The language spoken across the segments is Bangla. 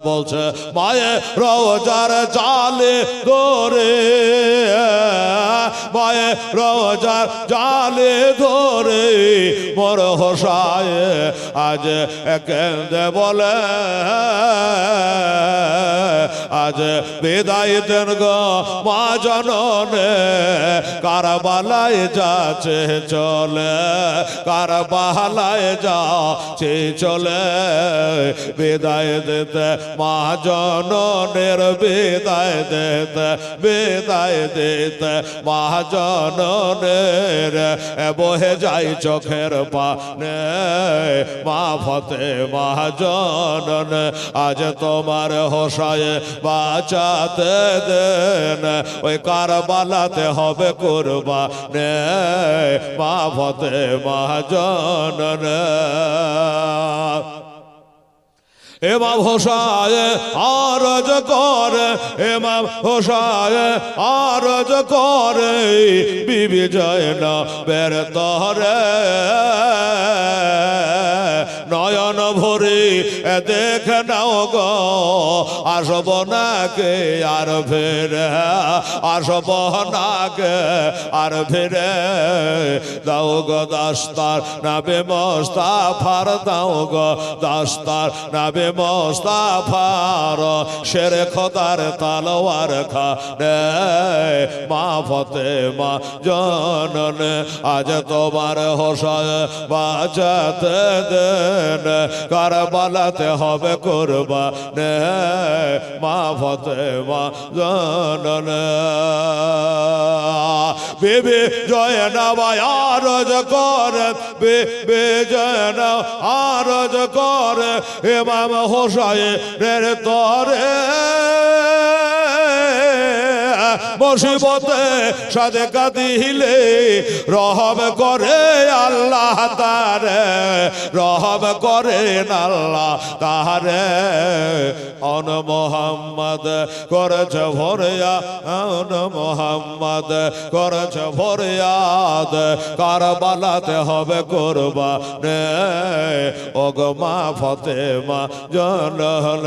বলছে মায়ে রোজার জালে ধরে মায়ে রোজার জালে ধরে মোর হোসায় আজ একে বলে আজ বিদায় গো মা জননে। কারবালায় যাচ্ছে, চলে। কারবালায় যাচ্ছে, চলে। বিদায় দিতে মা জননের, বিদায় দিতে বিদায় দিতে মা জননের। বহে যাই চোখের পানে, মা ফতে মা জনন। আজ তোমার হোসায় বাঁচাতে দেন, ওই কারবালাতে হবে করবা নে মা ফতে মা জনন। এমাম হোসায় আরজ করে, এমাম হোসায় আরজ করে, বিবি জয় না বের তরে ভরে দেখ নাও গো, আসব নাকে আর ফেরে, আসব নাকে আর ফেরে। দাও গো দাস্তার নাবে মস্তাফার, দাও গো দাস্তার নাবে মস্তাফার। শের খোদার তালোয়ার খা মা ফতে মা জনন, আজ তোমার হোসায় বাজাতে দেন। কারবালাতে হবে করবা নে মা ফতে মা জন বেবে জয় নামায় আরজ কর, বেবে জয় না আরজ কর এমাম হোসায় রে তরে। মুসিবতে সাজে কাদিলে রহব করে আল্লাহ তারে রহব করে আল্লাহ তারে। অন মোহাম্মদ করেছে ভরিয়া, অন মোহাম্মদ করেছে ভরিয়াদ কারবালাতে হবে করবা নে ওগমা ফতেমা জনল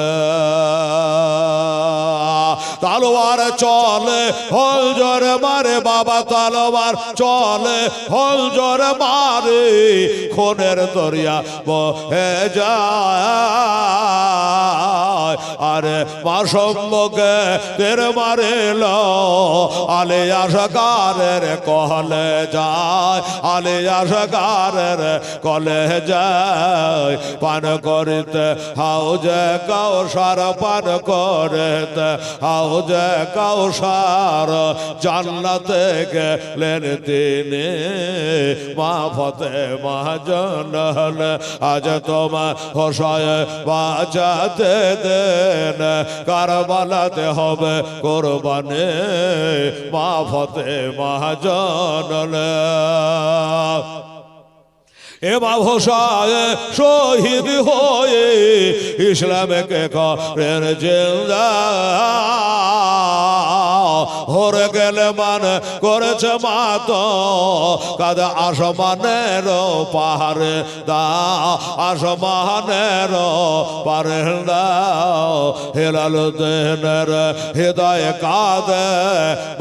তালোয়ার চলে হল জোরে মারে বাবা তালোয়ার চলে হল জোরে মারে খুনের দরিয়া বহে যায়। আরে মা সম্মুখে তের মারে লো আলে আশকারের কহলে যায়, আলে আশকারের কলে যায়। পান করিতে, হাউজে কাউসার পান করিতে, হাউজে কাউসার জান্নাতে গেলেন তিনি। মা ফতে মা জনল আজ তোমা হোসায় বাঁচাতে দেন কারবালাতে হবে কোরবানে মা ফতে মহাজন এমা ভোসায় শহীদ হয়ে ইসলামকে করেন জিন্দা। হরে গেলে মান করেছে মাত কাদ আসমানের পাহাড়ে দা, আসমানের পারে দাও হেলাল দেনের হৃদয় কাঁদে,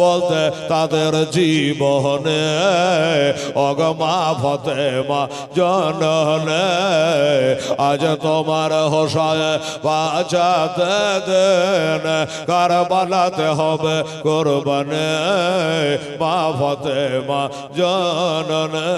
বলতে তাদের জীবনে অগমা ফতে মা জননে। আজ তোমার হোসায় বাঁচাতে দেন, কারবালাতে হবে কোরবানে। মা ফতেমা জননে।